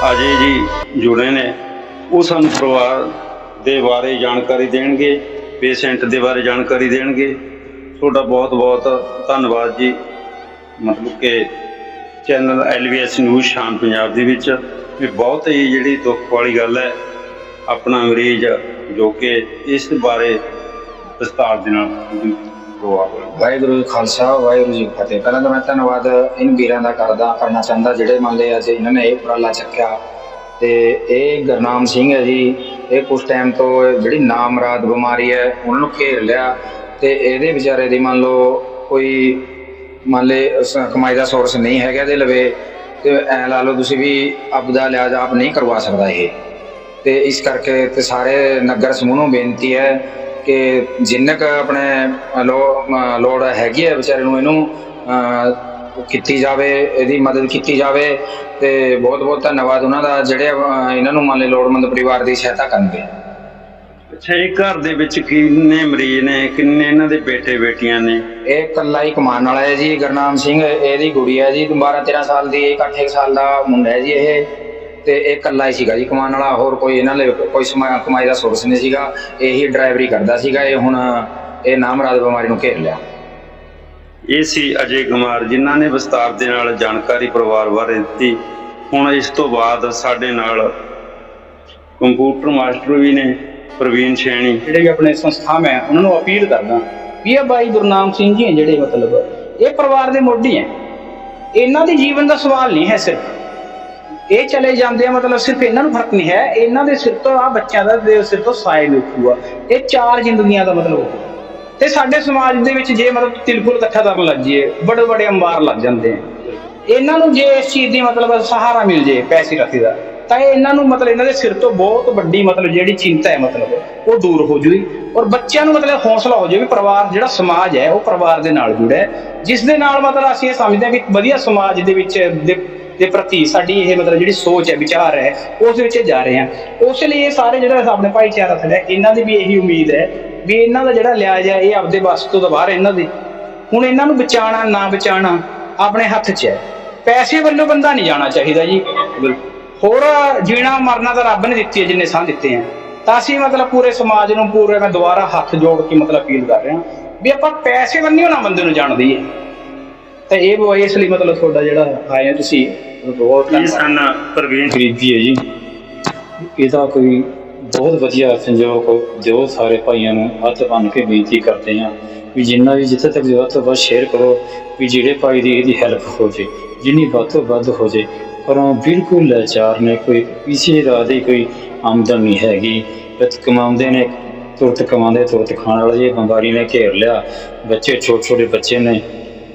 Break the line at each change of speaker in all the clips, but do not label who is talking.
ਅਜੇ ਜੀ ਜੁੜੇ ਨੇ, ਉਹ ਸਾਨੂੰ ਪਰਿਵਾਰ ਦੇ ਬਾਰੇ ਜਾਣਕਾਰੀ ਦੇਣਗੇ, ਪੇਸ਼ੈਂਟ ਦੇ ਬਾਰੇ ਜਾਣਕਾਰੀ ਦੇਣਗੇ। ਤੁਹਾਡਾ ਬਹੁਤ ਬਹੁਤ ਧੰਨਵਾਦ ਜੀ। ਮਤਲਬ ਕਿ ਚੈਨਲ ਐਲਵੀਐਸ ਨਿਊਜ਼ ਸ਼ਾਮ ਪੰਜਾਬ ਦੇ ਵਿੱਚ, ਵੀ ਬਹੁਤ ਹੀ ਜਿਹੜੀ ਦੁੱਖ ਵਾਲੀ ਗੱਲ ਹੈ, ਆਪਣਾ ਅੰਗਰੇਜ਼ ਜੋ ਕਿ ਇਸ ਬਾਰੇ ਵਿਸਤਾਰ ਦੇ ਨਾਲ ਪ੍ਰੋਵਾਹ
ਵਾਹਿਗੁਰੂ ਜੀ ਖਾਲਸਾ, ਵਾਹਿਗੁਰੂ ਜੀ ਫਤਿਹ। ਪਹਿਲਾਂ ਤਾਂ ਮੈਂ ਧੰਨਵਾਦ ਇਨ ਵੀਰਾਂ ਦਾ ਕਰਦਾ, ਕਰਨਾ ਚਾਹੁੰਦਾ, ਜਿਹੜੇ ਮੰਨ ਲਏ ਅੱਜ ਇਹਨਾਂ ਨੇ ਇਹ ਉਪਰਾਲਾ ਚੱਕਿਆ। ਤੇ ਇਹ ਗੁਰਨਾਮ ਸਿੰਘ ਹੈ ਜੀ, ਇਹ ਕੁਝ ਟਾਈਮ ਤੋਂ ਜਿਹੜੀ ਨਾਮਰਾਦ ਬਿਮਾਰੀ ਹੈ, ਉਹਨਾਂ ਨੂੰ ਘੇਰ ਲਿਆ। ਤੇ ਇਹਦੇ ਵਿਚਾਰੇ ਦੀ ਮੰਨ ਲਓ ਕੋਈ ਮੰਨ ਲਏ ਕਮਾਈ ਦਾ ਸੋਰਸ ਨਹੀਂ ਹੈਗਾ ਇਹਦੇ ਲਵੇ, ਤੇ ਐ ਲਾ ਲਓ ਤੁਸੀਂ ਵੀ ਆਪਦਾ ਇਲਾਜ ਆਪ ਨਹੀਂ ਕਰਵਾ ਸਕਦਾ ਇਹ। ਤੇ ਇਸ ਕਰਕੇ ਤੇ ਸਾਰੇ ਨਗਰ ਸਮੂਹ ਨੂੰ ਬੇਨਤੀ ਹੈ ਕਿ ਜਿੰਨੇ ਕ ਆਪਣੇ ਲੋ- ਲੋੜ ਹੈਗੀ ਹੈ ਵਿਚਾਰੇ ਨੂੰ ਇਹਨੂੰ ਕੀਤੀ ਜਾਵੇ ਇਹਦੀ ਮਦਦ ਕੀਤੀ ਜਾਵੇ ਤੇ ਬਹੁਤ ਬਹੁਤ ਧੰਨਵਾਦ ਉਹਨਾਂ ਦਾ ਜਿਹੜੇ ਇਹਨਾਂ ਨੂੰ ਮੰਨ ਲਓ ਲੋੜਵੰਦ ਪਰਿਵਾਰ ਦੀ ਸਹਾਇਤਾ ਕਰਨਗੇ।
ਅੱਛਾ ਇਹ ਘਰ ਦੇ ਵਿੱਚ ਕਿੰਨੇ ਮਰੀਜ਼ ਨੇ? ਕਿੰਨੇ ਇਹਨਾਂ ਦੇ ਬੇਟੇ ਬੇਟੀਆਂ ਨੇ?
ਇਹ ਇਕੱਲਾ ਹੀ ਕਮਾਉਣ ਵਾਲਾ ਹੈ ਜੀ ਗੁਰਨਾਮ ਸਿੰਘ ਇਹਦੀ ਗੁੜੀਆ ਹੈ ਜੀ 12 13 ਸਾਲ ਦੀ ਇੱਕ 8 ਸਾਲ ਦਾ ਮੁੰਡਾ ਹੈ ਜੀ ਇਹ। ਤੇ ਇਹ ਇਕੱਲਾ ਹੀ ਸੀਗਾ ਜੀ ਕਮਾਉਣ ਵਾਲਾ ਹੋਰ ਕੋਈ ਇਹਨਾਂ ਲਈ ਕੋਈ ਸਮਾ- ਕਮਾਈ ਦਾ ਸੋਰਸ ਨਹੀਂ ਸੀਗਾ ਇਹੀ ਡਰਾਈਵਰੀ ਕਰਦਾ ਸੀਗਾ ਇਹ ਹੁਣ ਇਹ ਨਾਮਰਾਦ ਬਿਮਾਰੀ ਨੂੰ ਘੇਰ ਲਿਆ।
ਇਹ ਸੀ ਅਜੇ ਕੁਮਾਰ ਜਿਨ੍ਹਾਂ ਨੇ ਵਿਸਤਾਰ ਦੇ ਨਾਲ ਜਾਣਕਾਰੀ ਪਰਿਵਾਰ ਬਾਰੇ ਦਿੱਤੀ। ਹੁਣ ਇਸ ਤੋਂ ਬਾਅਦ ਸਾਡੇ ਨਾਲ ਕੰਪਿਊਟਰ ਮਾਸਟਰ ਵੀ ਨੇ ਪ੍ਰਵੀਨ ਸ਼ੈਣੀ
ਜਿਹੜੇ ਵੀ ਆਪਣੇ ਸੰਸਥਾ ਮੈਂ ਉਹਨਾਂ ਨੂੰ ਅਪੀਲ ਕਰਦਾ ਵੀ ਇਹ ਬਾਈ ਗੁਰਨਾਮ ਸਿੰਘ ਜੀ ਹੈ ਜਿਹੜੇ ਮਤਲਬ ਇਹ ਪਰਿਵਾਰ ਦੇ ਮੋਢੀ ਹੈ। ਇਹਨਾਂ ਦੇ ਜੀਵਨ ਦਾ ਸਵਾਲ ਨਹੀਂ ਹੈ ਸਿਰਫ। ਇਹ ਚਲੇ ਜਾਂਦੇ ਆ, ਮਤਲਬ ਸਿਰਫ ਇਹਨਾਂ ਨੂੰ ਫ਼ਰਕ ਨਹੀਂ ਹੈ, ਇਹਨਾਂ ਦੇ ਸਿਰ ਤੋਂ ਆ ਬੱਚਿਆਂ ਦਾ ਦੇ ਸਿਰ ਤੋਂ ਸਾਇ ਉੱਠੂਗਾ। ਇਹ ਚਾਰ ਜ਼ਿੰਦਗੀਆਂ ਦਾ ਮਤਲਬ ਹੋਊਗਾ। ਤੇ ਸਾਡੇ ਸਮਾਜ ਦੇ ਵਿੱਚ ਜੇ ਮਤਲਬ ਤਿਲਫੁਲ ਇਕੱਠਾ ਕਰਨ ਲੱਗ ਜਾਈਏ, ਬੜੇ ਬੜੇ ਅੰਬਾਰ ਲੱਗ ਜਾਂਦੇ ਆ। ਇਹਨਾਂ ਨੂੰ ਜੇ ਇਸ ਚੀਜ਼ ਦੀ ਮਤਲਬ ਸਹਾਰਾ ਮਿਲ ਜੇ ਪੈਸੇ ਰੱਖੀ ਦਾ, ਤਾਂ ਇਹਨਾਂ ਨੂੰ ਮਤਲਬ ਇਹਨਾਂ ਦੇ ਸਿਰ ਤੋਂ ਬਹੁਤ ਵੱਡੀ ਮਤਲਬ ਜਿਹੜੀ ਚਿੰਤਾ ਹੈ ਮਤਲਬ, ਉਹ ਦੂਰ ਹੋ ਜੂਗੀ। ਔਰ ਬੱਚਿਆਂ ਨੂੰ ਮਤਲਬ ਹੌਸਲਾ ਹੋ ਜਾਵੇ ਵੀ ਪਰਿਵਾਰ ਜਿਹੜਾ ਸਮਾਜ ਹੈ, ਉਹ ਪਰਿਵਾਰ ਦੇ ਨਾਲ ਜੁੜਿਆ ਹੈ। ਜਿਸ ਦੇ ਨਾਲ ਮਤਲਬ ਅਸੀਂ ਇਹ ਸਮਝਦੇ ਹਾਂ ਵੀ ਵਧੀਆ ਸਮਾਜ ਦੇ ਵਿੱਚ ਦੇ ਪ੍ਰਤੀ ਸਾਡੀ ਇਹ ਮਤਲਬ ਜਿਹੜੀ ਸੋਚ ਹੈ, ਵਿਚਾਰ ਹੈ, ਉਸ ਵਿੱਚ ਜਾ ਰਹੇ ਹਾਂ। ਉਸ ਲਈ ਇਹ ਸਾਰੇ ਜਿਹੜਾ ਆਪਣੇ ਭਾਈਚਾਰਾ ਸਾਡਾ, ਇਹਨਾਂ ਦੀ ਵੀ ਇਹੀ ਉਮੀਦ ਹੈ ਵੀ ਇਹਨਾਂ ਦਾ ਜਿਹੜਾ ਇਲਾਜ ਹੈ ਇਹ ਆਪਦੇ ਵੱਸ ਤੋਂ ਬਾਹਰ ਇਹਨਾਂ ਦੇ। ਹੁਣ ਇਹਨਾਂ ਨੂੰ ਬਚਾਉਣਾ, ਨਾ ਬਚਾਉਣਾ ਆਪਣੇ ਹੱਥ 'ਚ ਹੈ। ਪੈਸੇ ਵੱਲੋਂ ਬੰਦਾ ਨਹੀਂ ਜਾਣਾ ਚਾਹੀਦਾ ਜੀ। ਹੋਰ ਜੀਣਾ ਮਰਨਾ ਤਾਂ ਰੱਬ ਨੇ ਦਿੱਤੀ ਹੈ, ਜਿੰਨੇ ਸਾਹ ਦਿੱਤੇ ਆ ਤਾਂ ਅਸੀਂ ਮਤਲਬ ਪੂਰੇ ਸਮਾਜ ਨੂੰ ਪੂਰੇ ਮੈਂ ਦੁਬਾਰਾ ਹੱਥ ਜੋੜ ਕੇ ਮਤਲਬ ਅਪੀਲ ਕਰ ਰਿਹਾ ਵੀ ਆਪਾਂ ਪੈਸੇ ਬੰਨਿਓ ਨਾ ਬੰਦੇ ਨੂੰ ਜਾਣ ਦਈਏ। ਤਾਂ ਇਹ ਉਹ ਇਸ ਲਈ ਮਤਲਬ ਤੁਹਾਡਾ ਜਿਹੜਾ ਆਏ ਤੁਸੀਂ ਬਹੁਤ
ਇਹ ਸਨ ਪ੍ਰਵੀਨ
ਗਰੀਬੀ ਹੈ ਜੀ। ਇਹਦਾ ਕੋਈ ਬਹੁਤ ਵਧੀਆ ਸੰਯੋਗ ਜੋ ਸਾਰੇ ਭਾਈਆਂ ਨੂੰ ਹੱਥ ਬੰਨ ਕੇ ਬੇਨਤੀ ਕਰਦੇ ਹਾਂ ਵੀ ਜਿੰਨਾ ਵੀ ਜਿੱਥੇ ਤੱਕ ਜ਼ਰੂਰਤ ਹੈ ਬਸ ਸ਼ੇਅਰ ਕਰੋ ਵੀ ਜਿਹੜੇ ਭਾਈ ਦੀ ਇਹਦੀ ਹੈਲਪ ਹੋ ਜੇ ਜਿੰਨੀ ਵੱਧ ਤੋਂ ਵੱਧ ਹੋ ਜੇ। ਪਰ ਉਹ ਬਿਲਕੁਲ ਲਾਚਾਰ ਨੇ ਕੋਈ ਕਿਸੇ ਰਾਹ ਦੀ ਕੋਈ ਆਮਦਨ ਨਹੀਂ ਹੈਗੀ। ਬਸ ਕਮਾਉਂਦੇ ਨੇ ਤੁਰਤ ਕਮਾਉਂਦੇ ਤੁਰਤ ਖਾਣ ਵਾਲਾ ਜੀ ਬੰਬਾਰੀ ਨੇ ਘੇਰ ਲਿਆ ਬੱਚੇ ਛੋਟੇ ਛੋਟੇ ਬੱਚੇ ਨੇ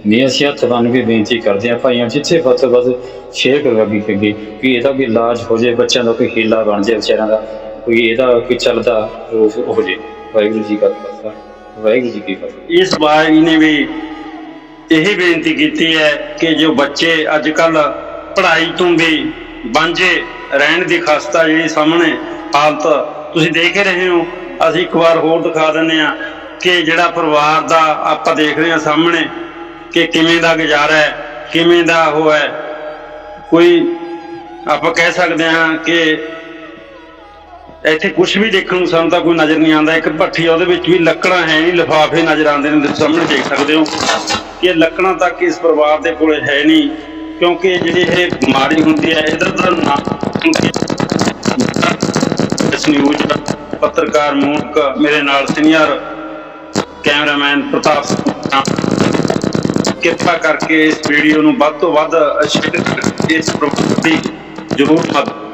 ਵੀ ਅਸੀਂ ਹੱਥ ਬੰਨ ਵੀ ਬੇਨਤੀ ਕਰਦੇ ਹਾਂ ਭਾਈਆਂ, ਜਿੱਥੇ ਵੱਧ ਤੋਂ ਵੱਧ ਸ਼ੇਅਰ ਕਰੋ ਅੱਗੇ ਅੱਗੇ ਵੀ ਇਹਦਾ ਵੀ ਇਲਾਜ ਹੋ ਜਾਏ, ਬੱਚਿਆਂ ਦਾ ਕੋਈ ਹੀਲਾ ਬਣ ਜਾਏ, ਵਿਚਾਰਿਆਂ ਦਾ, ਕੋਈ ਇਹਦਾ ਕੋਈ ਚੱਲਦਾ ਉਹ ਹੋ ਜਾਏ। ਵਾਹਿਗੁਰੂ ਜੀ ਕਾ ਖਾਲਸਾ, ਵਾਹਿਗੁਰੂ ਜੀ ਕੀ ਫਤਿਹ।
ਇਸ ਬਾਈ ਨੇ ਵੀ ਇਹੀ ਬੇਨਤੀ ਕੀਤੀ ਹੈ ਕਿ ਜੋ ਬੱਚੇ ਅੱਜ ਕੱਲ ਪੜ੍ਹਾਈ ਤੋਂ ਵੀ ਵਾਂਝੇ ਰਹਿਣ ਦੀ ਖਸਤਾ ਜਿਹੜੀ ਸਾਹਮਣੇ ਹਾਲਤ, ਤੁਸੀਂ ਦੇਖ ਰਹੇ ਹੋ। ਅਸੀਂ ਇੱਕ ਵਾਰ ਹੋਰ ਦਿਖਾ ਦਿੰਦੇ ਆ ਕਿ ਜਿਹੜਾ ਪਰਿਵਾਰ ਦਾ ਆਪਾਂ ਦੇਖ ਰਹੇ ਹਾਂ ਸਾਹਮਣੇ ਕਿ ਕਿਵੇਂ ਦਾ ਗੁਜ਼ਾਰਾ ਹੈ, ਕਿਵੇਂ ਦਾ ਉਹ ਹੈ। ਕੋਈ ਆਪਾਂ ਕਹਿ ਸਕਦੇ ਹਾਂ ਕਿ ਇੱਥੇ ਕੁਝ ਵੀ ਦੇਖਣ ਨੂੰ ਸਾਨੂੰ ਤਾਂ ਕੋਈ ਨਜ਼ਰ ਨਹੀਂ ਆਉਂਦਾ। ਇੱਕ ਭੱਠੀ ਉਹਦੇ ਵਿੱਚ ਵੀ ਲੱਕੜਾਂ ਹੈ ਨਹੀਂ, ਲਿਫਾਫੇ ਨਜ਼ਰ ਆਉਂਦੇ ਨੇ। ਤੁਸੀਂ ਸਾਹਮਣੇ ਦੇਖ ਸਕਦੇ ਹੋ ਕਿ ਲੱਕੜਾਂ ਤੱਕ ਇਸ ਪਰਿਵਾਰ ਦੇ ਕੋਲ ਹੈ ਨਹੀਂ, ਕਿਉਂਕਿ ਜਿਹੜੀ ਇਹ ਬਿਮਾਰੀ ਹੁੰਦੀ ਹੈ, ਇਧਰ ਉਧਰ ਨਾ ਇਸ ਨਿਊਜ਼ ਪੱਤਰਕਾਰ ਮੂਨਕ ਮੇਰੇ ਨਾਲ ਸੀਨੀਅਰ ਕੈਮਰਾਮੈਨ ਪ੍ਰਤਾਪ ਸਿੰਘ ਕਿਰਪਾ ਕਰਕੇ ਇਸ ਵੀਡੀਓ ਨੂੰ ਵੱਧ ਤੋਂ ਵੱਧ ਸ਼ੇਅਰ ਇਸ ਪ੍ਰੋਗਰਾਮ ਦੀ ਜ਼ਰੂਰ ਮਦਦ